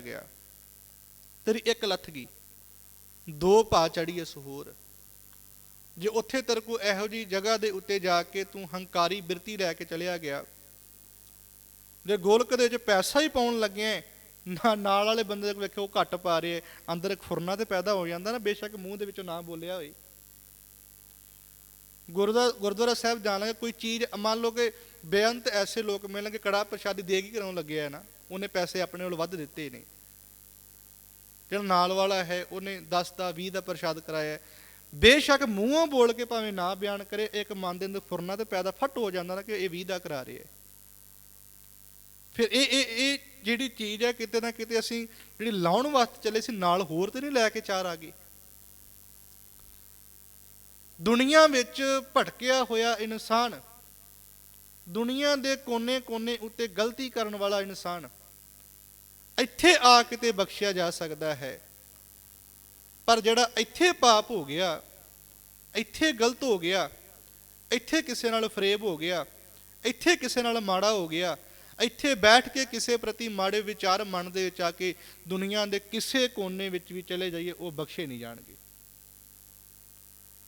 ਗਿਆ। ਤੇਰੀ ਇੱਕ ਲੱਥ ਗਈ। ਦੋ ਪਾ ਚੜੀ ਇਸ ਹੋਰ ਜੇ ਉੱਥੇ ਤੇਰੇ ਕੋ ਇਹੋ ਜੀ ਜਗ੍ਹਾ ਦੇ ਉੱਤੇ ਜਾ ਕੇ ਤੂੰ ਹੰਕਾਰੀ ਬਿਰਤੀ ਲੈ ਕੇ ਚਲਿਆ ਗਿਆ ਜੇ ਗੋਲਕ ਦੇ ਵਿੱਚ ਪੈਸਾ ਹੀ ਪਾਉਣ ਲੱਗਿਆ ਹੈ, ਨਾ ਨਾਲ ਵਾਲੇ ਬੰਦੇ ਦੇ ਵੇਖੋ ਉਹ ਘੱਟ ਪਾ ਰਹੇ ਅੰਦਰ ਇੱਕ ਫੁਰਨਾ ਤੇ ਪੈਦਾ ਹੋ ਜਾਂਦਾ ਨਾ ਬੇਸ਼ੱਕ ਮੂੰਹ ਦੇ ਵਿੱਚੋਂ ਨਾ ਬੋਲਿਆ ਹੋਏ। ਗੁਰਦੁਆਰਾ ਗੁਰਦੁਆਰਾ ਸਾਹਿਬ ਜਾਣ ਲੱਗੇ ਕੋਈ ਚੀਜ਼ ਮੰਨ ਲਓ ਕਿ ਬੇਅੰਤ ਐਸੇ ਲੋਕ ਮਿਲਣਗੇ ਕੜਾ ਪ੍ਰਸ਼ਾਦੀ ਦੇ ਕੇ ਕਰਾਉਣ ਲੱਗਿਆ ਹੈ ਨਾ। ਉਹਨੇ ਪੈਸੇ ਆਪਣੇ ਵੱਲ ਵੱਧ ਦਿੱਤੇ ਨੇ। ਜਿਹੜਾ ਨਾਲ ਵਾਲਾ ਹੈ, ਉਹਨੇ 10 ਦਾ 20 ਦਾ ਪ੍ਰਸ਼ਾਦ ਕਰਾਇਆ ਬੇਸ਼ੱਕ ਮੂੰਹੋਂ ਬੋਲ ਕੇ ਭਾਵੇਂ ਨਾ ਬਿਆਨ ਕਰੇ, ਇੱਕ ਮਨ ਦੇ ਅੰਦਰ ਫੁਰਨਾ ਤੇ ਪੈਦਾ ਫਟ ਹੋ ਜਾਂਦਾ ਨਾ ਕਿ ਇਹ 20 ਦਾ ਕਰਾ ਰਿਹਾ ਹੈ। ਫਿਰ ਇਹ ਇਹ ਇਹ ਜਿਹੜੀ ਚੀਜ਼ ਹੈ, ਕਿਤੇ ਨਾ ਕਿਤੇ ਅਸੀਂ ਜਿਹੜੀ ਲਾਉਣ ਵਾਸਤੇ ਚੱਲੇ ਸੀ, ਨਾਲ ਹੋਰ ਤੇ ਨਹੀਂ ਲੈ ਕੇ ਚਾਰ ਆ ਗਏ। ਦੁਨੀਆ ਵਿੱਚ ਭਟਕਿਆ ਹੋਇਆ ਇਨਸਾਨ, ਦੁਨੀਆ ਦੇ ਕੋਨੇ-ਕੋਨੇ ਉੱਤੇ ਗਲਤੀ ਕਰਨ ਵਾਲਾ ਇਨਸਾਨ ਇੱਥੇ ਆ ਕਿਤੇ ਬਖਸ਼ਿਆ ਜਾ ਸਕਦਾ ਹੈ। ਪਰ ਜਿਹੜਾ ਇੱਥੇ ਪਾਪ ਹੋ ਗਿਆ, ਇੱਥੇ ਗਲਤ ਹੋ ਗਿਆ, ਇੱਥੇ ਕਿਸੇ ਨਾਲ ਫਰੇਬ ਹੋ ਗਿਆ, ਇੱਥੇ ਕਿਸੇ ਨਾਲ ਮਾੜਾ ਹੋ ਗਿਆ, ਇੱਥੇ ਬੈਠ ਕੇ ਕਿਸੇ ਪ੍ਰਤੀ ਮਾੜੇ ਵਿਚਾਰ ਮਨ ਦੇ ਵਿੱਚ ਆ ਕੇ ਦੁਨੀਆ ਦੇ ਕਿਸੇ ਕੋਨੇ ਵਿੱਚ ਵੀ ਚਲੇ ਜਾਈਏ, ਉਹ ਬਖਸ਼ੇ ਨਹੀਂ ਜਾਣਗੇ।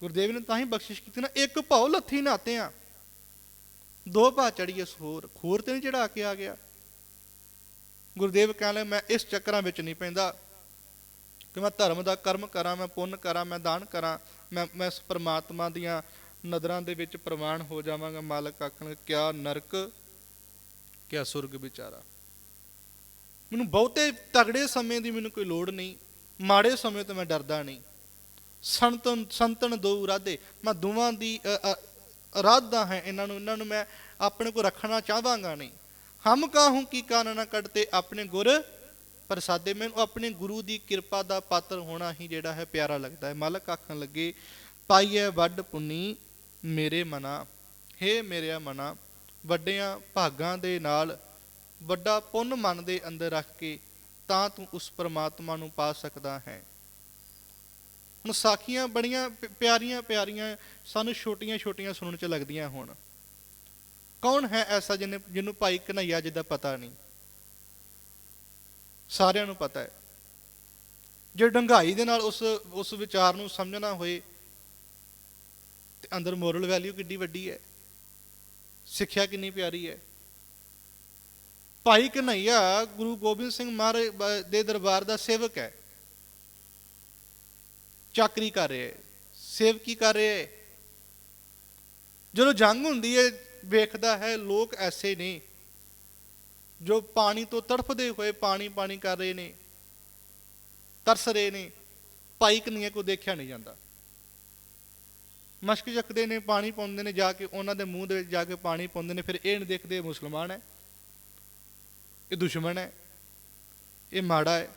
ਗੁਰਦੇਵ ਨੇ ਤਾਂ ਹੀ ਬਖਸ਼ਿਸ਼ ਕੀਤੀ ਨਾ, ਇੱਕ ਭਾਉ ਲੱਥੀ ਨਾਤੇ ਆ ਦੋ ਭਾ ਚੜੀਏ ਸੋਰ, ਖੋਰ ਤੇ ਨਹੀਂ ਚੜਾ ਕੇ ਆ ਗਿਆ। ਗੁਰਦੇਵ ਕਹਿੰਦੇ ਮੈਂ ਇਸ ਚੱਕਰਾਂ ਵਿੱਚ ਨਹੀਂ ਪੈਂਦਾ ਕਿ ਮੈਂ ਧਰਮ ਦਾ ਕਰਮ ਕਰਾਂ ਮੈਂ ਪੁੰਨ ਕਰਾਂ ਮੈਂ ਦਾਨ ਕਰਾਂ ਮੈਂ ਮੈਂ ਪਰਮਾਤਮਾ ਦੀਆਂ ਨਜ਼ਰਾਂ ਦੇ ਵਿੱਚ ਪ੍ਰਵਾਨ ਹੋ ਜਾਵਾਂਗਾ। ਮਾਲਕ ਆਖਣ ਕਿਆ ਨਰਕ ਕਿਆ ਸੁਰਗ ਵਿਚਾਰਾ। ਮੈਨੂੰ ਬਹੁਤੇ ਤਗੜੇ ਸਮੇਂ ਦੀ ਮੈਨੂੰ ਕੋਈ ਲੋੜ ਨਹੀਂ ਮਾੜੇ ਸਮੇਂ ਤੋਂ ਮੈਂ ਡਰਦਾ ਨਹੀਂ। ਸੰਤਨ ਸੰਤਨ ਦੋ ਰਾਧੇ ਮੈਂ ਦੋਵਾਂ ਦੀ ਅ, ਅ, ਹੈ। ਇਹਨਾਂ ਨੂੰ ਇਹਨਾਂ ਨੂੰ ਮੈਂ ਆਪਣੇ ਕੋ ਰੱਖਣਾ ਚਾਹਾਂਗਾ ਨਹੀਂ। ਹਮ ਕਾਹੂ ਕੀ ਕਾਨ ਨਾ ਕੱਢਤੇ? ਆਪਣੇ ਗੁਰ ਪ੍ਰਸਾਦੇ। ਮੈਨੂੰ ਆਪਣੇ ਗੁਰੂ ਦੀ ਕਿਰਪਾ ਦਾ ਪਾਤਰ ਹੋਣਾ ਹੀ ਜਿਹੜਾ ਹੈ ਪਿਆਰਾ ਲੱਗਦਾ ਹੈ। ਮਾਲਕ ਆਖਣ ਲੱਗੇ, ਪਾਈਐ ਵੱਡ ਪੁੰਨੀ ਮੇਰੇ ਮਨਾ। ਹੇ ਮੇਰਿਆ ਮਨਾ, ਵੱਡਿਆਂ ਭਾਗਾਂ ਦੇ ਨਾਲ, ਵੱਡਾ ਪੁੰਨ ਮਨ ਦੇ ਅੰਦਰ ਰੱਖ ਕੇ, ਤਾਂ ਤੂੰ ਉਸ ਪਰਮਾਤਮਾ ਨੂੰ ਪਾ ਸਕਦਾ ਹੈ। ਹੁਣ ਸਾਖੀਆਂ ਬੜੀਆਂ ਪ- ਪਿਆਰੀਆਂ ਪਿਆਰੀਆਂ ਸਾਨੂੰ ਛੋਟੀਆਂ ਛੋਟੀਆਂ ਸੁਣਨ ਚ ਲੱਗਦੀਆਂ ਹੁਣ। ਕੌਣ ਹੈ ਐਸਾ ਜਿਹਨੇ, ਜਿਹਨੂੰ ਭਾਈ ਕਨਈਆ ਜੀ ਦਾ ਪਤਾ ਨਹੀਂ? ਸਾਰਿਆਂ ਨੂੰ ਪਤਾ ਹੈ। ਜੇ ਡੰਗਾਈ ਦੇ ਨਾਲ ਉਸ ਉਸ ਵਿਚਾਰ ਨੂੰ ਸਮਝਣਾ ਹੋਏ, ਤੇ ਅੰਦਰ ਮੋਰਲ ਵੈਲਿਊ ਕਿੱਡੀ ਵੱਡੀ ਹੈ? ਸਿੱਖਿਆ ਕਿੰਨੀ ਪਿਆਰੀ ਹੈ? ਭਾਈ ਕਨਈਆ ਗੁਰੂ ਗੋਬਿੰਦ ਸਿੰਘ ਮਹਾਰਾਜ ਦੇ ਦਰਬਾਰ ਦਾ ਸੇਵਕ ਹੈ। ਚਾਕਰੀ ਕਰ ਰਿਹਾ ਹੈ। ਸੇਵਕੀ ਕਰ ਰਿਹਾ ਹੈ। ਜਦੋਂ ਜੰਗ ਹੁੰਦੀ ਹੈ ਵੇਖਦਾ ਹੈ, ਲੋਕ ਐਸੇ ਨੇ ਜੋ ਪਾਣੀ ਤੋਂ ਤੜਫਦੇ ਹੋਏ ਪਾਣੀ ਪਾਣੀ ਕਰ ਰਹੇ ਨੇ, ਤਰਸ ਰਹੇ ਨੇ, ਭਾਈ ਕਨਈਆ ਕੋ ਦੇਖਿਆ ਨਹੀਂ ਜਾਂਦਾ। ਮਸ਼ਕ ਚੱਕਦੇ ਨੇ, ਪਾਣੀ ਪਾਉਂਦੇ ਨੇ, ਜਾ ਕੇ ਉਹਨਾਂ ਦੇ ਮੂੰਹ ਦੇ ਵਿੱਚ ਜਾ ਕੇ ਪਾਣੀ ਪਾਉਂਦੇ ਨੇ, ਫਿਰ ਇਹ ਨਹੀਂ ਦੇਖਦੇ ਇਹ ਮੁਸਲਮਾਨ ਹੈ, ਇਹ ਦੁਸ਼ਮਣ ਹੈ, ਇਹ ਮਾੜਾ ਹੈ,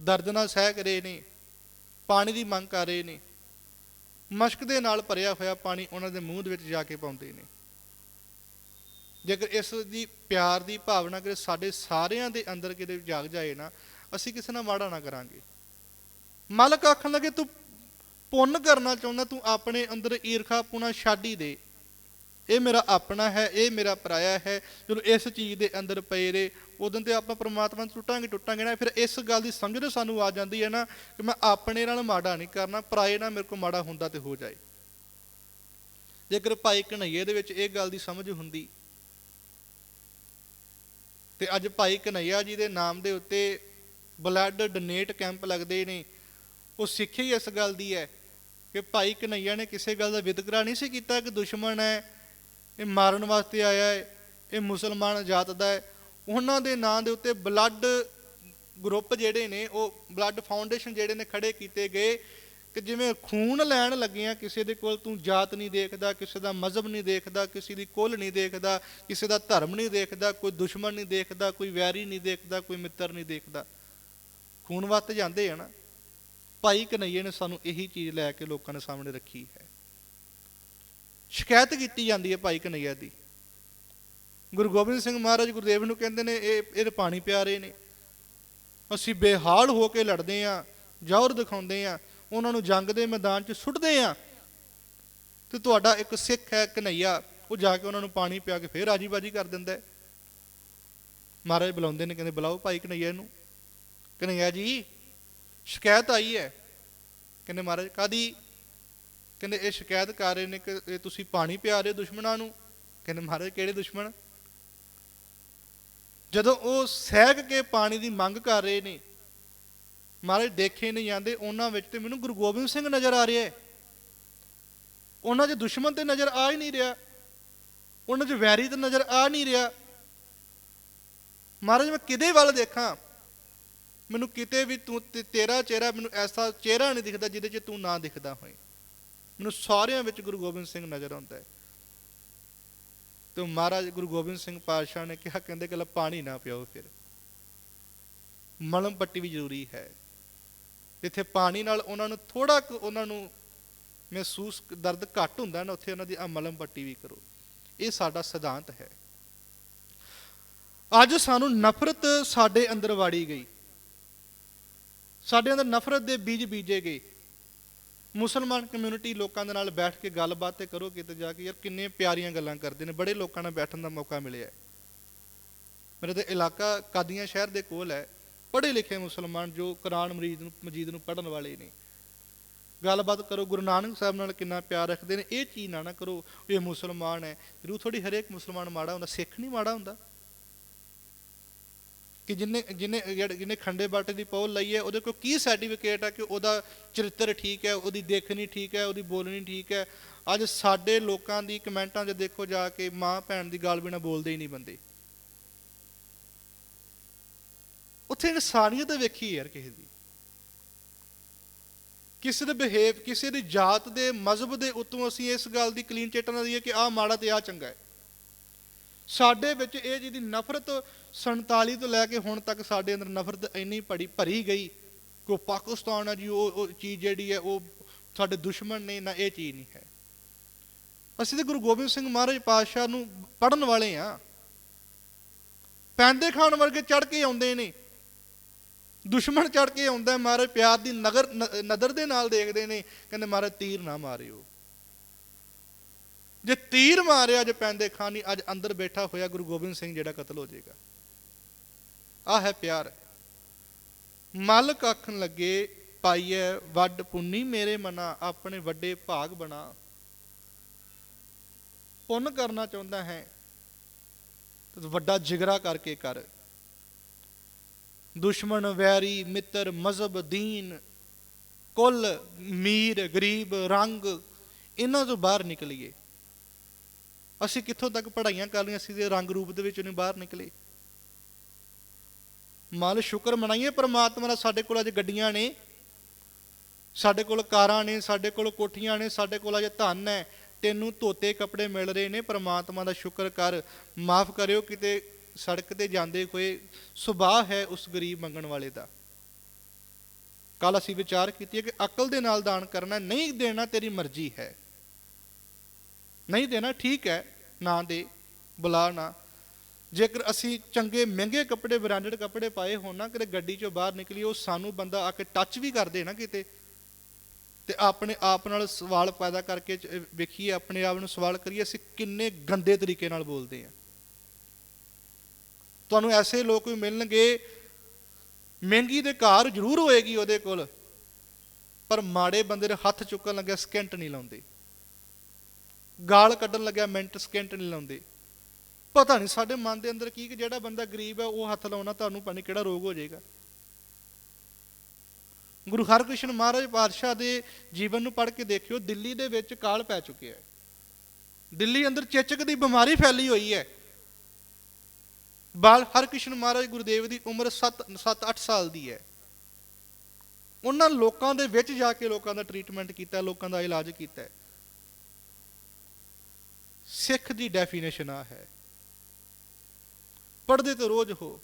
ਦਰਦ ਨਾਲ ਸਹਿ ਰਹੇ ਨੇ, ਪਾਣੀ ਦੀ ਮੰਗ ਕਰ ਰਹੇ ਨੇ। ਮਸ਼ਕ ਦੇ ਨਾਲ ਭਰਿਆ ਹੋਇਆ ਪਾਣੀ ਉਹਨਾਂ ਦੇ ਮੂੰਹ ਦੇ ਵਿੱਚ ਜਾ ਕੇ ਪਾਉਂਦੇ ਨੇ। ਜੇਕਰ ਇਸ ਦੀ ਪਿਆਰ ਦੀ ਭਾਵਨਾ ਕਿ ਸਾਡੇ ਸਾਰਿਆਂ ਦੇ ਅੰਦਰ ਕਿਤੇ ਜਾਗ ਜਾਏ ਨਾ, ਅਸੀਂ ਕਿਸੇ ਨਾਲ ਮਾੜਾ ਨਾ ਕਰਾਂਗੇ। ਮਾਲਕ ਆਖਣ ਲੱਗੇ, ਤੂੰ ਪੁੰਨ ਕਰਨਾ ਚਾਹੁੰਦਾ, ਤੂੰ ਆਪਣੇ ਅੰਦਰ ਈਰਖਾ ਪੁਣਾ ਛੱਡ ਹੀ ਦੇ। ਇਹ ਮੇਰਾ ਆਪਣਾ ਹੈ, ਇਹ ਮੇਰਾ ਪਰਾਇਆ ਹੈ। ਜਦੋਂ ਇਸ ਚੀਜ਼ ਦੇ ਅੰਦਰ ਪਏ ਰੇ ਉਦੋਂ ਤੇ ਆਪਾਂ ਪਰਮਾਤਮਾ ਤੋਂ ਟੁੱਟਾਂਗੇ ਟੁੱਟਾਂਗੇ ਨਾ। ਫਿਰ ਇਸ ਗੱਲ ਦੀ ਸਮਝ ਸਾਨੂੰ ਆ ਜਾਂਦੀ ਹੈ ਨਾ ਕਿ ਮੈਂ ਆਪਣੇ ਨਾਲ ਮਾੜਾ ਨਹੀਂ ਕਰਨਾ, ਪਰਾਏ ਨਾਲ ਮੇਰੇ ਕੋਲ ਮਾੜਾ ਹੁੰਦਾ ਤੇ ਹੋ ਜਾਏ। ਜੇਕਰ ਭਾਈ ਕਨਈਏ ਦੇ ਵਿੱਚ ਇਹ ਗੱਲ ਦੀ ਸਮਝ ਹੁੰਦੀ ਤੇ ਅੱਜ ਭਾਈ ਕਨਈਆ ਜੀ ਦੇ ਨਾਮ ਦੇ ਉੱਤੇ ਬਲੱਡ ਡੋਨੇਟ ਕੈਂਪ ਲੱਗਦੇ ਨੇ। ਉਹ ਸਿੱਖੀ ਇਸ ਗੱਲ ਦੀ ਹੈ ਕਿ ਭਾਈ ਕਨਈਆ ਨੇ ਕਿਸੇ ਗੱਲ ਦਾ ਵਿਤਕਰਾ ਨਹੀਂ ਸੀ ਕੀਤਾ ਕਿ ਦੁਸ਼ਮਣ ਹੈ, ਇਹ ਮਾਰਨ ਵਾਸਤੇ ਆਇਆ ਹੈ, ਇਹ ਮੁਸਲਮਾਨ ਜਾਤ ਦਾ ਹੈ। ਉਹਨਾਂ ਦੇ ਨਾਂ ਦੇ ਉੱਤੇ ਬਲੱਡ ਗਰੁੱਪ ਜਿਹੜੇ ਨੇ, ਉਹ ਬਲੱਡ ਫਾਊਂਡੇਸ਼ਨ ਜਿਹੜੇ ਨੇ ਖੜੇ ਕੀਤੇ ਗਏ ਕਿ ਜਿਵੇਂ ਖੂਨ ਲੈਣ ਲੱਗਿਆ, ਕਿਸੇ ਦੇ ਕੋਲ ਤੂੰ ਜਾਤ ਨਹੀਂ ਦੇਖਦਾ, ਕਿਸੇ ਦਾ ਮਜ਼ਹਬ ਨਹੀਂ ਦੇਖਦਾ, ਕਿਸੇ ਦੀ ਕੁੱਲ ਨਹੀਂ ਦੇਖਦਾ, ਕਿਸੇ ਦਾ ਧਰਮ ਨਹੀਂ ਦੇਖਦਾ, ਕੋਈ ਦੁਸ਼ਮਣ ਨਹੀਂ ਦੇਖਦਾ, ਕੋਈ ਵੈਰੀ ਨਹੀਂ ਦੇਖਦਾ, ਕੋਈ ਮਿੱਤਰ ਨਹੀਂ ਦੇਖਦਾ। ਖੂਨ ਵੱਤ ਜਾਂਦੇ ਆ ਨਾ। ਭਾਈ ਕਨਈਏ ਨੇ ਸਾਨੂੰ ਇਹੀ ਚੀਜ਼ ਲੈ ਕੇ ਲੋਕਾਂ ਦੇ ਸਾਹਮਣੇ ਰੱਖੀ ਹੈ। ਸ਼ਿਕਾਇਤ ਕੀਤੀ ਜਾਂਦੀ ਹੈ ਭਾਈ ਕਨਈਆ ਦੀ। ਗੁਰੂ ਗੋਬਿੰਦ ਸਿੰਘ ਮਹਾਰਾਜ ਗੁਰਦੇਵ ਨੂੰ ਕਹਿੰਦੇ ਨੇ, ਇਹ ਇਹ ਪਾਣੀ ਪਿਆਰੇ ਨੇ। ਅਸੀਂ ਬੇਹਾਲ ਹੋ ਕੇ ਲੜਦੇ ਆ ਜ਼ੋਰ ਦਿਖਾਉਂਦੇ ਆ ਉਹਨਾਂ ਨੂੰ ਜੰਗ ਦੇ ਮੈਦਾਨ 'ਚ ਸੁੱਟਦੇ ਆ। ਤੇ ਤੁਹਾਡਾ ਇੱਕ ਸਿੱਖ ਹੈ ਕਨਈਆ ਉਹ ਜਾ ਕੇ ਉਹਨਾਂ ਨੂੰ ਪਾਣੀ ਪਿਆ ਕੇ ਫੇਰ ਆਜ਼ੀਬਾਜ਼ੀ ਕਰ ਦਿੰਦਾ ਹੈ। ਮਹਾਰਾਜ ਬੁਲਾਉਂਦੇ ਨੇ, ਕਹਿੰਦੇ, ਬੁਲਾਓ ਭਾਈ ਕਨਈਆ ਨੂੰ। ਕਨਈਆ ਜੀ, ਸ਼ਿਕਾਇਤ ਆਈ ਹੈ। ਕਹਿੰਦੇ, ਮਹਾਰਾਜ ਕਾਦੀ ਕਹਿੰਦੇ, ਇਹ ਸ਼ਿਕਾਇਤ ਕਰ ਰਹੇ ਨੇ ਕਿ ਇਹ ਤੁਸੀਂ ਪਾਣੀ ਪਿਆ ਰਹੇ ਹੋ ਦੁਸ਼ਮਣਾਂ ਨੂੰ। ਕਹਿੰਦੇ, ਮਹਾਰਾਜ, ਕਿਹੜੇ ਦੁਸ਼ਮਣ? ਜਦੋਂ ਉਹ ਸਹਿਕ ਕੇ ਪਾਣੀ ਦੀ ਮੰਗ ਕਰ ਰਹੇ ਨੇ ਮਹਾਰਾਜ ਦੇਖੇ ਨਹੀਂ ਜਾਂਦੇ, ਉਹਨਾਂ ਵਿੱਚ ਤੇ ਮੈਨੂੰ ਗੁਰੂ ਗੋਬਿੰਦ ਸਿੰਘ ਨਜ਼ਰ ਆ ਰਿਹਾ ਹੈ। ਉਹਨਾਂ 'ਚ ਦੁਸ਼ਮਣ ਤੇ ਨਜ਼ਰ ਆ ਹੀ ਨਹੀਂ ਰਿਹਾ। ਉਹਨਾਂ 'ਚ ਵੈਰੀ ਤੇ ਨਜ਼ਰ ਆ ਨਹੀਂ ਰਿਹਾ। ਮਹਾਰਾਜ ਮੈਂ ਕਿਹਦੇ ਵੱਲ ਦੇਖਾਂ? ਮੈਨੂੰ ਕਿਤੇ ਵੀ ਤੂੰ ਤੇਰਾ ਚਿਹਰਾ ਮੈਨੂੰ ਐਸਾ ਚਿਹਰਾ ਨਹੀਂ ਦਿਖਦਾ ਜਿਹਦੇ 'ਚ ਤੂੰ ਨਾ ਦਿਖਦਾ ਹੋਏ। ਮੈਨੂੰ ਸਾਰਿਆਂ ਵਿੱਚ ਗੁਰੂ ਗੋਬਿੰਦ ਸਿੰਘ ਨਜ਼ਰ ਆਉਂਦਾ ਹੈ। ਤੇ ਮਹਾਰਾਜ ਗੁਰੂ ਗੋਬਿੰਦ ਸਿੰਘ ਪਾਤਸ਼ਾਹ ਨੇ ਕਿਹਾ, ਕਹਿੰਦੇ ਕਿ ਲੈ ਪਾਣੀ ਨਾ ਪਿਓ ਫਿਰ। ਮਲਮ ਪੱਟੀ ਵੀ ਜ਼ਰੂਰੀ ਹੈ। ਜਿੱਥੇ ਪਾਣੀ ਨਾਲ ਉਹਨਾਂ ਨੂੰ ਥੋੜਾ ਕੁ ਉਹਨਾਂ ਨੂੰ ਮਹਿਸੂਸ ਦਰਦ ਘੱਟ ਹੁੰਦਾ ਨਾ, ਉੱਥੇ ਉਹਨਾਂ ਦੀ ਆ ਮਲਮ ਪੱਟੀ ਵੀ ਕਰੋ। ਇਹ ਸਾਡਾ ਸਿਧਾਂਤ ਹੈ। ਅੱਜ ਸਾਨੂੰ ਨਫ਼ਰਤ ਸਾਡੇ ਅੰਦਰ ਵਾੜੀ ਗਈ। ਸਾਡੇ ਅੰਦਰ ਨਫ਼ਰਤ ਦੇ ਬੀਜ ਬੀਜੇ ਗਏ। ਮੁਸਲਮਾਨ ਕਮਿਊਨਿਟੀ ਲੋਕਾਂ ਦੇ ਨਾਲ ਬੈਠ ਕੇ ਗੱਲਬਾਤ ਤੇ ਕਰੋ, ਕਿਤੇ ਜਾ ਕੇ ਯਾਰ ਕਿੰਨੇ ਪਿਆਰੀਆਂ ਗੱਲਾਂ ਕਰਦੇ ਨੇ, ਬੜੇ ਲੋਕਾਂ ਨਾਲ ਬੈਠਣ ਦਾ ਮੌਕਾ ਮਿਲਿਆ ਮੇਰੇ ਤੇ ਇਲਾਕਾ ਕਾਦੀਆਂ ਸ਼ਹਿਰ ਦੇ ਕੋਲ ਹੈ। ਪੜ੍ਹੇ ਲਿਖੇ ਮੁਸਲਮਾਨ ਜੋ ਕੁਰਾਨ ਮਰੀਦ ਨੂੰ, ਮਜੀਦ ਨੂੰ ਪੜ੍ਹਨ ਵਾਲੇ ਨੇ। ਗੱਲਬਾਤ ਕਰੋ, ਗੁਰੂ ਨਾਨਕ ਸਾਹਿਬ ਨਾਲ ਕਿੰਨਾ ਪਿਆਰ ਰੱਖਦੇ ਨੇ। ਇਹ ਚੀਜ਼ ਨਾ ਨਾ ਕਰੋ, ਇਹ ਮੁਸਲਮਾਨ ਹੈ। ਜ਼ਰੂਰ ਥੋੜੀ ਹਰੇਕ ਮੁਸਲਮਾਨ ਮਾੜਾ ਹੁੰਦਾ, ਸਿੱਖ ਨਹੀਂ ਮਾੜਾ ਹੁੰਦਾ। ਕਿ ਜਿਨੇ ਜਿਨੇ, ਜਿਹੜੇ- ਜਿਹਨੇ ਖੰਡੇ ਬਾਟੇ ਦੀ ਪੌਲ ਲਈ ਹੈ, ਉਹਦੇ ਕੋਲ ਕੀ ਸਰਟੀਫਿਕੇਟ ਹੈ ਕਿ ਉਹਦਾ ਚਰਿੱਤਰ ਠੀਕ ਹੈ, ਉਹਦੀ ਦੇਖਣੀ ਠੀਕ ਹੈ, ਉਹਦੀ ਬੋਲਣੀ ਠੀਕ ਹੈ। ਅੱਜ ਸਾਡੇ ਲੋਕਾਂ ਦੀ ਕਮੈਂਟਾਂ 'ਚ ਦੇਖੋ ਜਾ ਕੇ ਮਾਂ ਭੈਣ ਦੀ ਗੱਲ ਬਿਨਾ ਬੋਲਦੇ ਹੀ ਨਹੀਂ ਬੰਦੇ। ਉੱਥੇ ਇਨਸਾਨੀਅਤ ਵੇਖੀ ਯਾਰ ਕਿਸੇ ਦੀ। ਕਿਸੇ ਦੇ ਬਿਹੇਵ ਕਿਸੇ ਦੀ ਜਾਤ ਦੇ ਮਜ਼ਹਬ ਦੇ ਉੱਤੋਂ ਅਸੀਂ ਇਸ ਗੱਲ ਦੀ ਕਲੀਨ ਚਿੱਟ ਨਾ ਦਈਏ ਕਿ ਆਹ ਮਾੜਾ ਤੇ ਆਹ ਚੰਗਾ ਹੈ। ਸਾਡੇ ਵਿੱਚ ਇਹ ਜਿਹਦੀ ਨਫ਼ਰਤ 47 ਤੋਂ ਲੈ ਕੇ ਹੁਣ ਤੱਕ ਸਾਡੇ ਅੰਦਰ ਨਫ਼ਰਤ ਇੰਨੀ ਭੜੀ ਭਰੀ ਗਈ ਕਿ ਉਹ ਪਾਕਿਸਤਾਨ ਹੈ ਜੀ, ਉਹ ਉਹ ਚੀਜ਼ ਜਿਹੜੀ ਹੈ, ਉਹ ਸਾਡੇ ਦੁਸ਼ਮਣ ਨੇ, ਨਾ ਇਹ ਚੀਜ਼ ਨਹੀਂ ਹੈ। ਅਸੀਂ ਤੇ ਗੁਰੂ ਗੋਬਿੰਦ ਸਿੰਘ ਮਹਾਰਾਜ ਪਾਤਸ਼ਾਹ ਨੂੰ ਪੜਨ ਵਾਲੇ ਆ ਪੈਂਦੇ ਖਾਨ ਵਰਗੇ ਚੜ ਕੇ ਆਉਂਦੇ ਨੇ। ਦੁਸ਼ਮਣ ਚੜ ਕੇ ਆਉਂਦਾ ਮਹਾਰਾਜ ਪਿਆਰ ਦੀ ਨਗਰ, ਨ- ਨਦਰ ਦੇ ਨਾਲ ਦੇਖਦੇ ਨੇ, ਕਹਿੰਦੇ ਮਹਾਰਾਜ ਤੀਰ ਨਾ ਮਾਰਿਓ। ਜੇ ਤੀਰ ਮਾਰਿਆ, ਅੱਜ ਪੈਂਦੇ ਖਾਨੀ, ਅੱਜ ਅੰਦਰ ਬੈਠਾ ਹੋਇਆ ਗੁਰੂ ਗੋਬਿੰਦ ਸਿੰਘ, ਜਿਹੜਾ ਕਤਲ ਹੋ ਜਾਏਗਾ। ਆ ਹੈ ਪਿਆਰ। ਮਾਲਕ ਆਖਣ ਲੱਗੇ, ਪਾਈਐ, ਵੱਡ ਪੁੰਨੀ ਮੇਰੇ ਮਨਾ, ਆਪਣੇ ਵੱਡੇ ਭਾਗ ਬਣਾ। ਪੁੰਨ ਕਰਨਾ ਚਾਹੁੰਦਾ ਹੈ, ਤੇ ਵੱਡਾ ਜਿਗਰਾ ਕਰਕੇ ਕਰ। ਦੁਸ਼ਮਣ, ਵੈਰੀ, ਮਿੱਤਰ, ਮਜ਼ਹਬ, ਦੀਨ, ਕੁੱਲ, ਮੀਰ, ਗਰੀਬ, ਰੰਗ, ਇਹਨਾਂ ਤੋਂ ਬਾਹਰ ਨਿਕਲੀਏ। ਅਸੀਂ ਕਿੱਥੋਂ ਤੱਕ ਪੜ੍ਹਾਈਆਂ ਕਰ ਲਈਆਂ ਅਸੀਂ ਦੇ ਰੰਗ ਰੂਪ ਦੇ ਵਿੱਚ ਨਹੀਂ ਬਾਹਰ ਨਿਕਲੇ? ਮਾਲ ਸ਼ੁਕਰ ਮਨਾਈਏ, ਪਰਮਾਤਮਾ ਦਾ ਸਾਡੇ ਕੋਲ ਅੱਜ ਗੱਡੀਆਂ ਨੇ, ਸਾਡੇ ਕੋਲ ਕਾਰਾਂ ਨੇ, ਸਾਡੇ ਕੋਲ ਕੋਠੀਆਂ ਨੇ, ਸਾਡੇ ਕੋਲ ਅਜੇ ਧਨ ਹੈ। ਤੈਨੂੰ ਧੋਤੇ ਕੱਪੜੇ ਮਿਲ ਰਹੇ ਨੇ। ਪਰਮਾਤਮਾ ਦਾ ਸ਼ੁਕਰ ਕਰ। ਮਾਫ ਕਰਿਓ, ਕਿਤੇ ਸੜਕ ਤੇ ਜਾਂਦੇ ਹੋਏ ਸੁਭਾਅ ਹੈ ਉਸ ਗਰੀਬ ਮੰਗਣ ਵਾਲੇ ਦਾ। ਕੱਲ ਅਸੀਂ ਵਿਚਾਰ ਕੀਤੀ ਹੈ ਕਿ ਅਕਲ ਦੇ ਨਾਲ ਦਾਨ ਕਰਨਾ ਨਹੀਂ ਦੇਣਾ ਤੇਰੀ ਮਰਜ਼ੀ ਹੈ। ਨਹੀਂ ਦੇਣਾ ਠੀਕ ਹੈ, ਨਾ ਦੇ, ਬੁਲਾ ਨਾ। ਜੇਕਰ ਅਸੀਂ ਚੰਗੇ ਮਹਿੰਗੇ ਕੱਪੜੇ, ਬ੍ਰਾਂਡਡ ਕੱਪੜੇ ਪਾਏ ਹੋਣ ਨਾ, ਕਿਤੇ ਗੱਡੀ ਚੋਂ ਬਾਹਰ ਨਿਕਲੀ, ਉਹ ਸਾਨੂੰ ਬੰਦਾ ਆ ਕੇ ਟੱਚ ਵੀ ਕਰ ਦੇ ਨਾ ਕਿਤੇ। ਤੇ ਆਪਣੇ ਆਪ ਨਾਲ ਸਵਾਲ ਪੈਦਾ ਕਰਕੇ ਵੇਖੀਏ, ਆਪਣੇ ਆਪ ਨੂੰ ਸਵਾਲ ਕਰੀਏ, ਅਸੀਂ ਕਿੰਨੇ ਗੰਦੇ ਤਰੀਕੇ ਨਾਲ ਬੋਲਦੇ ਹਾਂ। ਤੁਹਾਨੂੰ ਐਸੇ ਲੋਕ ਵੀ ਮਿਲਣਗੇ। ਮਹਿੰਗੀ ਦੇ ਘਰ ਜ਼ਰੂਰ ਹੋਏਗੀ ਉਹਦੇ ਕੋਲ, ਪਰ ਮਾੜੇ ਬੰਦੇ ਦੇ ਹੱਥ ਚੁੱਕਣ ਲੱਗਿਆ ਸਕਿੰਟ ਨਹੀਂ ਲਾਉਂਦੇ। ਗਾਲ ਕੱਢਣ ਲੱਗਿਆ ਮਿੰਟ ਸਕਿੰਟ ਨਹੀਂ ਲਾਉਂਦੇ। ਪਤਾ ਨਹੀਂ ਸਾਡੇ ਮਨ ਦੇ ਅੰਦਰ ਕੀ ਕਿ ਜਿਹੜਾ ਬੰਦਾ ਗਰੀਬ ਹੈ, ਉਹ ਹੱਥ ਲਾਉਣਾ ਤੁਹਾਨੂੰ ਪਤਾ ਨਹੀਂ ਕਿਹੜਾ ਰੋਗ ਹੋ ਜਾਏਗਾ। ਗੁਰੂ ਹਰਕ੍ਰਿਸ਼ਨ ਮਹਾਰਾਜ ਪਾਤਸ਼ਾਹ ਦੇ ਜੀਵਨ ਨੂੰ ਪੜ੍ਹ ਕੇ ਦੇਖਿਓ, ਦਿੱਲੀ ਦੇ ਵਿੱਚ ਕਾਲ ਪੈ ਚੁੱਕਿਆ ਹੈ। ਦਿੱਲੀ ਅੰਦਰ ਚੇਚਕ ਦੀ ਬਿਮਾਰੀ ਫੈਲੀ ਹੋਈ ਹੈ। ਬਾਲ ਹਰਕ੍ਰਿਸ਼ਨ ਮਹਾਰਾਜ ਗੁਰਦੇਵ ਦੀ ਉਮਰ 7 7-8 ਸਾਲ ਦੀ ਹੈ। ਉਹਨਾਂ ਲੋਕਾਂ ਦੇ ਵਿੱਚ ਜਾ ਕੇ ਲੋਕਾਂ ਦਾ ਟ੍ਰੀਟਮੈਂਟ ਕੀਤਾ, ਲੋਕਾਂ ਦਾ ਇਲਾਜ ਕੀਤਾ। ਸਿੱਖ ਦੀ ਡੈਫੀਨੇਸ਼ਨ ਆ ਹੈ। ਪੜਦੇ ਤੇ ਰੋਜ਼ ਹੋ।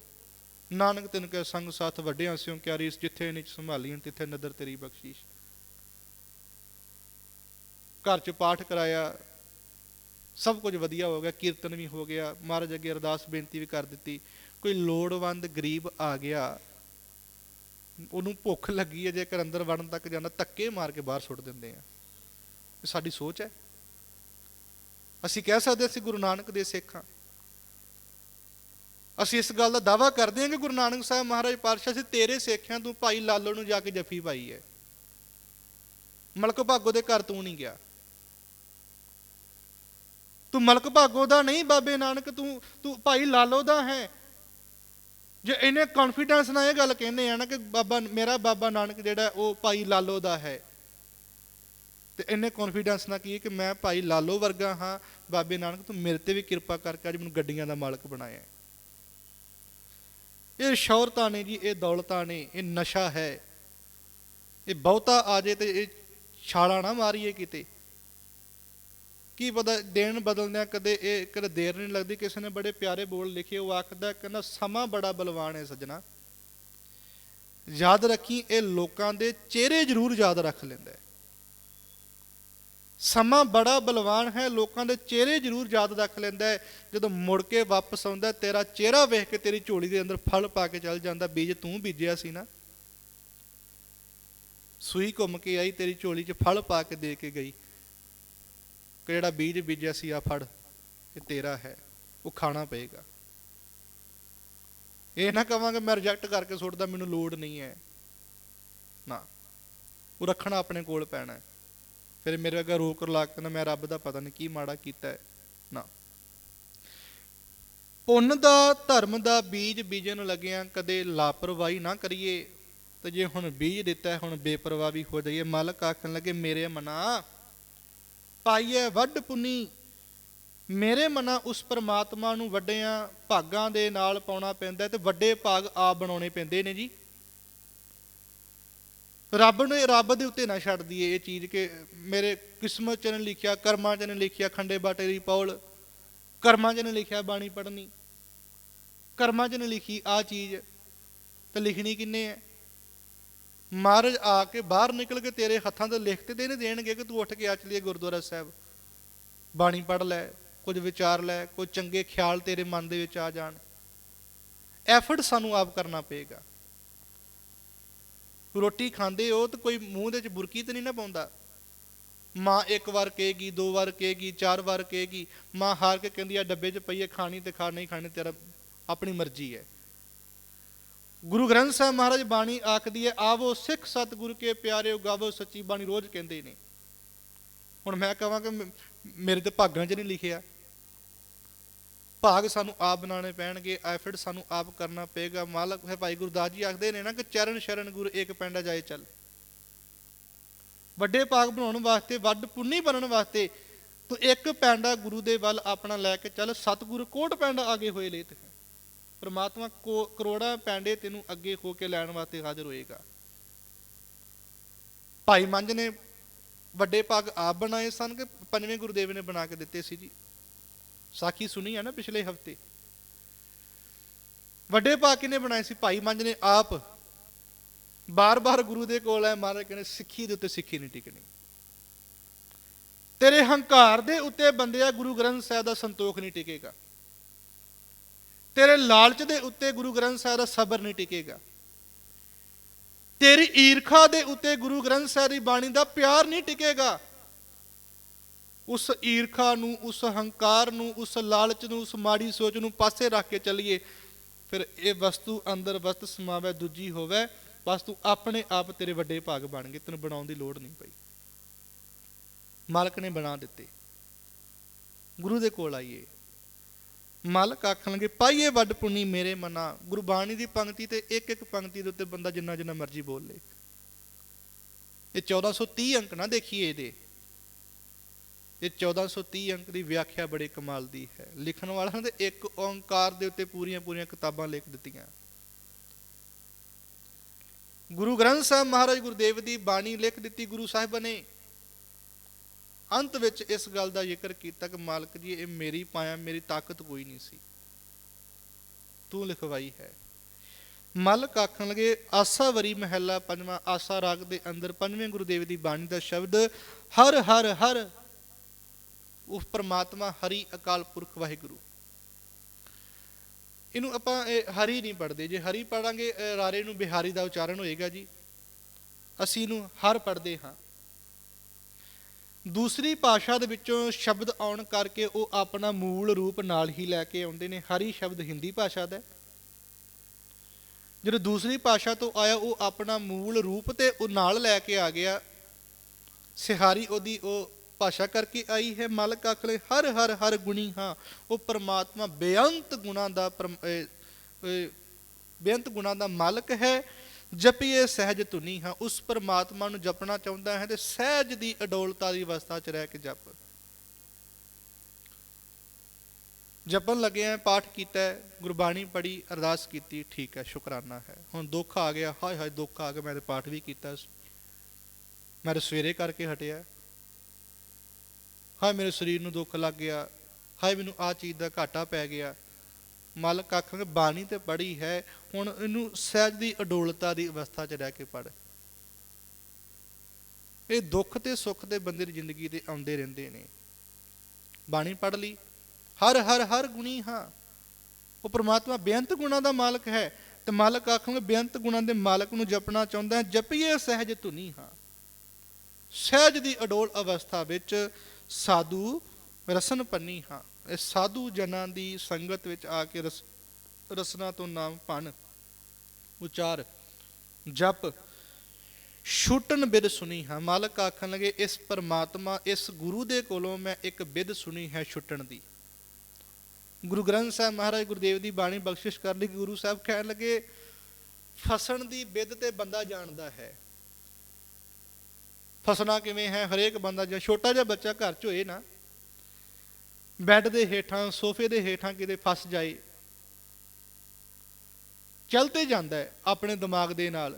ਨਾਨਕ ਤਿਨ ਕੇ ਸੰਗ ਸਾਥ ਵੱਡਿਆਂ ਸਿਉ ਕਿਆ ਜਿੱਥੇ ਨਿਚ ਸੰਭਾਲੀਆਂ ਤਿੱਥੇ ਨਦਰ ਤੇਰੀ ਬਖਸ਼ੀਸ਼। ਘਰ ਚ ਪਾਠ ਕਰਾਇਆ ਸਭ ਕੁਝ ਵਧੀਆ ਹੋ ਗਿਆ, ਕੀਰਤਨ ਵੀ ਹੋ ਗਿਆ, ਮਹਾਰਾਜ ਅੱਗੇ ਅਰਦਾਸ ਬੇਨਤੀ ਵੀ ਕਰ ਦਿੱਤੀ। ਕੋਈ ਲੋੜਵੰਦ ਗਰੀਬ ਆ ਗਿਆ, ਉਹਨੂੰ ਭੁੱਖ ਲੱਗੀ ਹੈ, ਜੇਕਰ ਅੰਦਰ ਵੜਨ ਤੱਕ ਜਾਂਦਾ, ਧੱਕੇ ਮਾਰ ਕੇ ਬਾਹਰ ਸੁੱਟ ਦਿੰਦੇ ਆ। ਇਹ ਸਾਡੀ ਸੋਚ ਹੈ। ਅਸੀਂ ਕਹਿ ਸਕਦੇ ਅਸੀਂ ਗੁਰੂ ਨਾਨਕ ਦੇ ਸਿੱਖ ਹਾਂ। ਅਸੀਂ ਇਸ ਗੱਲ ਦਾ ਦਾਵਾ ਕਰਦੇ ਹਾਂ ਕਿ ਗੁਰੂ ਨਾਨਕ ਸਾਹਿਬ ਮਹਾਰਾਜ ਪਾਤਸ਼ਾਹ ਸੀ ਤੇਰੇ ਸੇਖਿਆਂ ਤੂੰ ਭਾਈ ਲਾਲੋ ਨੂੰ ਜਾ ਕੇ ਜੱਫੀ ਪਾਈ ਹੈ। ਮਲਕ ਭਾਗੋ ਦੇ ਘਰ ਤੂੰ ਨਹੀਂ ਗਿਆ। ਤੂੰ ਮਲਕ ਭਾਗੋ ਦਾ ਨਹੀਂ, ਬਾਬੇ ਨਾਨਕ, ਤੂੰ ਤੂੰ ਭਾਈ ਲਾਲੋ ਦਾ ਹੈ। ਜੇ ਇਹਨੇ ਕੌਨਫੀਡੈਂਸ ਨਾਲ ਇਹ ਗੱਲ ਕਹਿੰਦੇ ਆ ਨਾ ਕਿ ਬਾਬਾ, ਮੇਰਾ ਬਾਬਾ ਨਾਨਕ ਜਿਹੜਾ, ਉਹ ਭਾਈ ਲਾਲੋ ਦਾ ਹੈ। ਤੇ ਇਹਨੇ ਕੌਨਫੀਡੈਂਸ ਨਾਲ ਕੀ ਹੈ ਕਿ ਮੈਂ ਭਾਈ ਲਾਲੋ ਵਰਗਾ ਹਾਂ। ਬਾਬੇ ਨਾਨਕ, ਤੂੰ ਮੇਰੇ ਤੇ ਵੀ ਕਿਰਪਾ ਕਰਕੇ ਅੱਜ ਮੈਨੂੰ ਗੱਡੀਆਂ ਦਾ ਮਾਲਕ ਬਣਾਇਆ। ਇਹ ਸ਼ੌਹਰਤਾਂ ਨੇ ਜੀ, ਇਹ ਦੌਲਤਾਂ ਨੇ, ਇਹ ਨਸ਼ਾ ਹੈ। ਇਹ ਬਹੁਤਾ ਆ ਜੇ ਤੇ ਇਹ ਛਾਲਾ ਨਾ ਮਾਰੀਏ ਕਿਤੇ। ਕੀ ਪਤਾ ਦੇਣ ਬਦਲਦਿਆਂ ਕਦੇ ਇਹ ਕਦੇ ਦੇਰ ਨਹੀਂ ਲੱਗਦੀ, ਕਿਸੇ ਨੇ ਬੜੇ ਪਿਆਰੇ ਬੋਲ ਲਿਖੇ, ਉਹ ਆਖਦਾ ਕਹਿੰਦਾ ਸਮਾਂ ਬੜਾ ਬਲਵਾਨ ਹੈ ਸੱਜਣਾ। ਯਾਦ ਰੱਖੀ, ਇਹ ਲੋਕਾਂ ਦੇ ਚਿਹਰੇ ਜ਼ਰੂਰ ਯਾਦ ਰੱਖ ਲੈਂਦਾ ਹੈ। ਸਮਾਂ ਬੜਾ ਬਲਵਾਨ ਹੈ, ਲੋਕਾਂ ਦੇ ਚਿਹਰੇ ਜ਼ਰੂਰ ਯਾਦ ਰੱਖ ਲੈਂਦਾ ਹੈ। ਜਦੋਂ ਮੁੜ ਕੇ ਵਾਪਸ ਆਉਂਦਾ, ਤੇਰਾ ਚਿਹਰਾ ਵੇਖ ਕੇ ਤੇਰੀ ਝੋਲੀ ਦੇ ਅੰਦਰ ਫਲ ਪਾ ਕੇ ਚੱਲ ਜਾਂਦਾ, ਬੀਜ ਤੂੰ ਬੀਜਿਆ ਸੀ ਨਾ। ਸੂਈ ਘੁੰਮ ਕੇ ਆਈ, ਤੇਰੀ ਝੋਲੀ 'ਚ ਫਲ ਪਾ ਕੇ ਦੇ ਕੇ ਗਈ। ਕਿ ਜਿਹੜਾ ਬੀਜ ਬੀਜਿਆ ਸੀ ਆ ਫੜ, ਇਹ ਤੇਰਾ ਹੈ, ਉਹ ਖਾਣਾ ਪਏਗਾ। ਇਹ ਨਾ ਕਵਾਂਗੇ ਮੈਂ ਰਿਜੈਕਟ ਕਰਕੇ ਸੁੱਟਦਾ ਮੈਨੂੰ ਲੋੜ ਨਹੀਂ ਹੈ। ਨਾ, ਉਹ ਰੱਖਣਾ ਆਪਣੇ ਕੋਲ ਪੈਣਾ ਹੈ। ਫਿਰ ਮੇਰੇ ਅੱਗੇ ਰੋਕ ਲਾ ਕੇ ਨਾ ਮੈਂ ਰੱਬ ਦਾ ਪਤਾ ਨਹੀਂ ਕੀ ਮਾੜਾ ਕੀਤਾ ਹੈ। ਨਾ। ਪੁੰਨ ਦਾ, ਧਰਮ ਦਾ ਬੀਜ ਬੀਜਣ ਲੱਗਿਆਂ ਕਦੇ ਲਾਪਰਵਾਹੀ ਨਾ ਕਰੀਏ। ਤੇ ਜੇ ਹੁਣ ਬੀਜ ਦਿੱਤਾ ਹੁਣ ਬੇਪਰਵਾਹ ਵੀ ਹੋ ਜਾਈਏ। ਮਾਲਕ ਆਖਣ ਲੱਗੇ, ਮੇਰੇ ਮਨਾ ਪਾਈਏ ਵੱਡ ਪੁੰਨੀ। ਮੇਰੇ ਮਨਾ ਉਸ ਪਰਮਾਤਮਾ ਨੂੰ ਵੱਡਿਆਂ ਭਾਗਾਂ ਦੇ ਨਾਲ ਪਾਉਣਾ ਪੈਂਦਾ ਹੈ ਤੇ ਵੱਡੇ ਭਾਗ ਆਪ ਬਣਾਉਣੇ ਪੈਂਦੇ ਨੇ ਜੀ। ਰੱਬ ਨੇ ਰੱਬ ਦੇ ਉੱਤੇ ਨਾ ਛੱਡ ਦਈਏ ਇਹ ਚੀਜ਼ ਕਿ ਮੇਰੇ ਕਿਸਮਤ ਚ ਨੇ ਲਿਖਿਆ, ਕਰਮਾਂ ਚ ਨੇ ਲਿਖਿਆ, ਖੰਡੇ ਬਾਟੇ ਦੀ ਪੌਲ, ਕਰਮਾਂ ਚ ਨੇ ਲਿਖਿਆ, ਬਾਣੀ ਪੜਨੀ ਕਰਮਾਂ ਚ ਨੇ ਲਿਖੀ ਆ ਚੀਜ਼, ਤੇ ਲਿਖਣੀ ਕਿੰਨੇ ਹੈ? ਮਹਾਰਾਜ ਆ ਕੇ ਬਾਹਰ ਨਿਕਲ ਕੇ ਤੇਰੇ ਹੱਥਾਂ ਤੇ ਲਿਖ ਤੇ ਦੇ ਨਹੀਂ ਦੇਣਗੇ ਕਿ ਤੂੰ ਉੱਠ ਕੇ ਆ ਚਲੀਏ ਗੁਰਦੁਆਰਾ ਸਾਹਿਬ। ਬਾਣੀ ਪੜ ਲੈ, ਕੁਝ ਵਿਚਾਰ ਲੈ ਕੋਈ ਚੰਗੇ ਖਿਆਲ ਤੇਰੇ ਮਨ ਦੇ ਵਿੱਚ ਆ ਜਾਣ। ਐਫਰਟ ਸਾਨੂੰ ਆਪ ਕਰਨਾ ਪਏਗਾ। ਰੋਟੀ ਖਾਂਦੇ ਹੋ ਤਾਂ ਕੋਈ ਮੂੰਹ ਦੇ ਵਿੱਚ ਬੁਰਕੀ ਤੇ ਨਹੀਂ ਨਾ ਪਾਉਂਦਾ। ਮਾਂ ਇੱਕ ਵਾਰ ਕਹੇਗੀ, ਦੋ ਵਾਰ ਕਹੇਗੀ, ਚਾਰ ਵਾਰ ਕਹੇਗੀ, ਮਾਂ ਹਾਰ ਕੇ ਕਹਿੰਦੀ ਆ, ਡੱਬੇ 'ਚ ਪਈ ਹੈ ਖਾਣੀ ਤੇ ਖਾ, ਨਹੀਂ ਖਾਣੀ, ਤੇਰਾ ਆਪਣੀ ਮਰਜ਼ੀ ਹੈ। ਗੁਰੂ ਗ੍ਰੰਥ ਸਾਹਿਬ ਮਹਾਰਾਜ ਬਾਣੀ ਆਖਦੀ ਹੈ, ਆਵੋ ਸਿੱਖ ਸਤਿਗੁਰ ਕੇ ਪਿਆਰਿਓ ਗਾਵੋ ਸੱਚੀ ਬਾਣੀ ਰੋਜ਼ ਕਹਿੰਦੇ ਨੇ। ਹੁਣ ਮੈਂ ਕਹਾਂ ਕਿ ਮੇਰੇ ਤੇ ਭਾਗਾਂ 'ਚ ਨਹੀਂ ਲਿਖਿਆ। ਭਾਗ ਸਾਨੂੰ ਆਪ ਬਣਾਉਣੇ ਪੈਣਗੇ, ਐਫਰਟ ਸਾਨੂੰ ਆਪ ਕਰਨਾ ਪਏਗਾ। ਮਾਲਕ ਹੈ ਭਾਈ ਗੁਰਦਾਸ ਜੀ ਆਖਦੇ ਨੇ ਨਾ ਕਿ ਚਰਨ ਸ਼ਰਨ ਗੁਰ ਇੱਕ ਪੈਂਡਾ ਜਾਏ ਚੱਲ। ਵੱਡੇ ਭਾਗ ਬਣਾਉਣ ਵਾਸਤੇ, ਵੱਡ ਪੁੰਨੀ ਬਣਨ ਵਾਸਤੇ, ਤੂੰ ਇੱਕ ਪੈਂਡਾ ਗੁਰੂ ਦੇ ਵੱਲ ਆਪਣਾ ਲੈ ਕੇ ਚੱਲ। ਸਤਿਗੁਰ ਕੋਟ ਪੈਂਡਾ ਆਗੇ ਹੋਏ ਲੇਤ। ਹੈ ਪ੍ਰਮਾਤਮਾ ਕੋ ਕਰੋੜਾਂ ਪੈਂਡੇ ਤੈਨੂੰ ਅੱਗੇ ਹੋ ਕੇ ਲੈਣ ਵਾਸਤੇ ਹਾਜ਼ਰ ਹੋਏਗਾ। ਭਾਈ ਮੰਝ ਨੇ ਵੱਡੇ ਭਾਗ ਆਪ ਬਣਾਏ ਸਨ ਕਿ ਪੰਜਵੇਂ ਗੁਰਦੇਵ ਨੇ ਬਣਾ ਕੇ ਦਿੱਤੇ ਸੀ ਜੀ। ਸਾਖੀ ਸੁਣੀ ਹੈ ਨਾ ਪਿਛਲੇ ਹਫ਼ਤੇ। ਵੱਡੇ ਭਾਗ ਕਿਨੇ ਬਣਾਏ ਸੀ? ਭਾਈ ਮੰਝ ਨੇ ਆਪ ਬਾਰ-ਬਾਰ ਗੁਰੂ ਦੇ ਕੋਲ ਆਏ, ਮਹਾਰਾਜ ਕਹਿੰਦੇ, ਸਿੱਖੀ ਦੇ ਉੱਤੇ ਸਿੱਖੀ ਨਹੀਂ ਟਿਕਣੀ। ਤੇਰੇ ਹੰਕਾਰ ਦੇ ਉੱਤੇ ਬੰਦਿਆ ਗੁਰੂ ਗ੍ਰੰਥ ਸਾਹਿਬ ਦਾ ਸੰਤੋਖ ਨਹੀਂ ਟਿਕੇਗਾ। ਤੇਰੇ ਲਾਲਚ ਦੇ ਉੱਤੇ ਗੁਰੂ ਗ੍ਰੰਥ ਸਾਹਿਬ ਦਾ ਸਬਰ ਨਹੀਂ ਟਿਕੇਗਾ। ਤੇਰੀ ਈਰਖਾ ਦੇ ਉੱਤੇ ਗੁਰੂ ਗ੍ਰੰਥ ਸਾਹਿਬ ਦੀ ਬਾਣੀ ਦਾ ਪਿਆਰ ਨਹੀਂ ਟਿਕੇਗਾ। ਉਸ ਈਰਖਾ ਨੂੰ, ਉਸ ਹੰਕਾਰ ਨੂੰ, ਉਸ ਲਾਲਚ ਨੂੰ, ਉਸ ਮਾੜੀ ਸੋਚ ਨੂੰ ਪਾਸੇ ਰੱਖ ਕੇ ਚੱਲੀਏ, ਫਿਰ ਇਹ ਵਸਤੂ ਅੰਦਰ ਵਸਤ ਸਮਾਵੇ, ਦੂਜੀ ਹੋਵੇ, ਬਸ ਤੂੰ ਆਪਣੇ ਆਪ ਤੇਰੇ ਵੱਡੇ ਭਾਗ ਬਣ ਗਏ, ਤੈਨੂੰ ਬਣਾਉਣ ਦੀ ਲੋੜ ਨਹੀਂ ਪਈ। ਮਾਲਕ ਨੇ ਬਣਾ ਦਿੱਤੇ। ਗੁਰੂ ਦੇ ਕੋਲ ਆਈਏ। ਮਾਲਕ ਆਖਣਗੇ, ਪਾਈਏ ਵੱਡ ਪੁੰਨੀ ਮੇਰੇ ਮਨਾ। ਗੁਰਬਾਣੀ ਦੀ ਪੰਕਤੀ ਤੇ ਇੱਕ ਇੱਕ ਪੰਕਤੀ ਦੇ ਉੱਤੇ ਬੰਦਾ ਜਿੰਨਾ ਜਿੰਨਾ ਮਰਜ਼ੀ ਬੋਲ ਲੇ। ਇਹ 1430 ਅੰਕ ਨਾ ਦੇਖੀਏ ਇਹਦੇ। ਇਹ 1430 ਅੰਕ ਦੀ ਵਿਆਖਿਆ ਬੜੇ ਕਮਾਲ ਦੀ ਹੈ। ਲਿਖਣ ਵਾਲਿਆਂ ਨੇ ਇੱਕ ਓੰਕਾਰ ਦੇ ਉੱਤੇ ਪੂਰੀਆਂ ਪੂਰੀਆਂ ਕਿਤਾਬਾਂ ਲਿਖ ਦਿੱਤੀਆਂ। ਗੁਰੂ ਗ੍ਰੰਥ ਸਾਹਿਬ ਮਹਾਰਾਜ ਗੁਰਦੇਵ ਦੀ ਬਾਣੀ ਲਿਖ ਦਿੱਤੀ ਗੁਰੂ ਸਾਹਿਬ ਨੇ। ਅੰਤ ਵਿੱਚ ਇਸ ਗੱਲ ਦਾ ਜ਼ਿਕਰ ਕੀਤਾ ਕਿ ਮਾਲਕ ਜੀ, ਇਹ ਮੇਰੀ ਪਾਇਆ, ਮੇਰੀ ਤਾਕਤ ਕੋਈ ਨਹੀਂ ਸੀ। ਤੂੰ ਲਿਖਵਾਈ ਹੈ। ਮਾਲਕ ਆਖਣ ਲਗੇ, ਆਸਾ ਵਰੀ ਮਹਿਲਾ ਪੰਜਵਾਂ, ਆਸਾ ਰਾਗ ਦੇ ਅੰਦਰ ਪੰਜਵੇਂ ਗੁਰਦੇਵ ਦੀ ਬਾਣੀ ਦਾ ਸ਼ਬਦ, ਹਰ ਹਰ ਹਰ ਉਸ ਪ੍ਰਮਾਤਮਾ ਹਰੀ ਅਕਾਲ ਪੁਰਖ ਵਾਹਿਗੁਰੂ। ਇਹਨੂੰ ਆਪਾਂ, ਇਹ ਹਰੀ ਨਹੀਂ ਪੜਦੇ ਜੇ ਹਰੀ ਪੜਾਂਗੇ ਰਾਰੇ ਨੂੰ ਬਿਹਾਰੀ ਦਾ ਉਚਾਰਨ ਹੋਏਗਾ ਜੀ। ਅਸੀਂ ਇਹਨੂੰ ਹਰ ਪੜਦੇ ਹਾਂ। ਦੂਸਰੀ ਭਾਸ਼ਾ ਦੇ ਵਿੱਚੋਂ ਸ਼ਬਦ ਆਉਣ ਕਰਕੇ ਉਹ ਆਪਣਾ ਮੂਲ ਰੂਪ ਨਾਲ ਹੀ ਲੈ ਕੇ ਆਉਂਦੇ ਨੇ। ਹਰੀ ਸ਼ਬਦ ਹਿੰਦੀ ਭਾਸ਼ਾ ਦਾ ਜਿਹੜਾ ਦੂਸਰੀ ਭਾਸ਼ਾ ਤੋਂ ਆਇਆ, ਉਹ ਆਪਣਾ ਮੂਲ ਰੂਪ ਤੇ ਉਹ ਨਾਲ ਲੈ ਕੇ ਆ ਗਿਆ। ਸਿਹਾਰੀ ਉਹਦੀ ਉਹ ਭਾਸ਼ਾ ਕਰਕੇ ਆਈ ਹੈ। ਮਾਲਕ ਆਖਲੇ ਹਰ ਹਰ ਹਰ ਗੁਣੀ ਹਾਂ। ਉਹ ਪਰਮਾਤਮਾ ਬੇਅੰਤ ਗੁਣਾ ਦਾ ਪਰਮ- ਬੇਅੰਤ ਗੁਣਾ ਦਾ ਮਾਲਕ ਹੈ। ਜਪੀਏ ਸਹਿਜ ਧੁਨੀ ਹਾਂ, ਉਸ ਪਰਮਾਤਮਾ ਨੂੰ ਜਪਣਾ ਚਾਹੁੰਦਾ ਹੈ ਤੇ ਸਹਿਜ ਦੀ ਅਡੋਲਤਾ ਦੀ ਅਵਸਥਾ 'ਚ ਰਹਿ ਕੇ ਜਪ। ਜਪਣ ਲੱਗਿਆ ਪਾਠ ਕੀਤਾ ਗੁਰਬਾਣੀ ਪੜ੍ਹੀ, ਅਰਦਾਸ ਕੀਤੀ, ਠੀਕ ਹੈ, ਸ਼ੁਕਰਾਨਾ ਹੈ। ਹੁਣ ਦੁੱਖ ਆ ਗਿਆ, ਹਾਏ ਹਾਏ, ਦੁੱਖ ਆ ਗਿਆ, ਮੈਂ ਤੇ ਪਾਠ ਵੀ ਕੀਤਾ ਮੈਂ ਤਾਂ ਸਵੇਰੇ ਕਰਕੇ ਹਟਿਆ। ਹਾਏ, ਮੇਰੇ ਸਰੀਰ ਨੂੰ ਦੁੱਖ ਲੱਗ ਗਿਆ। ਹਾਏ, ਮੈਨੂੰ ਆ ਚੀਜ਼ ਦਾ ਘਾਟਾ ਪੈ ਗਿਆ। ਮਾਲਕ ਆਖਾਂਗੇ ਬਾਣੀ ਤੇ ਪੜ੍ਹੀ ਹੈ, ਹੁਣ ਇਹਨੂੰ ਸਹਿਜ ਦੀ ਅਡੋਲਤਾ ਦੀ ਅਵਸਥਾ 'ਚ ਰਹਿ ਕੇ ਪੜ੍ਹ। ਇਹ ਦੁੱਖ ਤੇ ਸੁੱਖ ਦੇ ਬੰਦੇ ਦੀ ਜ਼ਿੰਦਗੀ ਤੇ ਆਉਂਦੇ ਰਹਿੰਦੇ ਨੇ। ਬਾਣੀ ਪੜ੍ਹ ਲਈ, ਹਰ ਹਰ ਹਰ ਗੁਣੀ ਹਾਂ। ਉਹ ਪ੍ਰਮਾਤਮਾ ਬੇਅੰਤ ਗੁਣਾ ਦਾ ਮਾਲਕ ਹੈ, ਤੇ ਮਾਲਕ ਆਖਾਂਗੇ ਬੇਅੰਤ ਗੁਣਾ ਦੇ ਮਾਲਕ ਨੂੰ ਜਪਣਾ ਚਾਹੁੰਦਾ ਹੈ, ਜਪੀਏ ਸਹਿਜ ਧੁਨੀ ਹਾਂ। ਸਹਿਜ ਦੀ ਅਡੋਲ ਅਵਸਥਾ ਵਿੱਚ ਸਾਧੂ ਰਸਨ ਪੰਨੀ ਹਾਂ। ਇਹ ਸਾਧੂ ਜਨਾਂ ਦੀ ਸੰਗਤ ਵਿੱਚ ਆ ਕੇ ਰਸ, ਰਸਨਾ ਤੋਂ ਨਾਮ ਪਣ ਉਚਾਰ, ਜਪ, ਛੁੱਟਣ ਬਿਦ ਸੁਣੀ ਹੈ। ਮਾਲਕ ਆਖਣ ਲਗੇ, ਇਸ ਪਰਮਾਤਮਾ, ਇਸ ਗੁਰੂ ਦੇ ਕੋਲੋਂ ਮੈਂ ਇੱਕ ਬਿਦ ਸੁਣੀ ਹੈ ਛੁੱਟਣ ਦੀ। ਗੁਰੂ ਗ੍ਰੰਥ ਸਾਹਿਬ ਮਹਾਰਾਜ ਗੁਰਦੇਵ ਦੀ ਬਾਣੀ ਬਖਸ਼ਿਸ਼ ਕਰ ਲਈ ਗੁਰੂ ਸਾਹਿਬ ਕਹਿਣ ਲੱਗੇ, ਫਸਣ ਦੀ ਬਿਦ ਤੇ ਬੰਦਾ ਜਾਣਦਾ ਹੈ। ਫਸਣਾ ਕਿਵੇਂ ਹੈ? ਹਰੇਕ ਬੰਦਾ ਜਾਂ ਛੋਟਾ ਜਿਹਾ ਬੱਚਾ ਘਰ 'ਚ ਹੋਏ ਨਾ ਬੈੱਡ ਦੇ ਹੇਠਾਂ, ਸੋਫੇ ਦੇ ਹੇਠਾਂ ਕਿਤੇ ਫਸ ਜਾਏ, ਚਲਤੇ ਜਾਂਦਾ ਹੈ ਆਪਣੇ ਦਿਮਾਗ ਦੇ ਨਾਲ।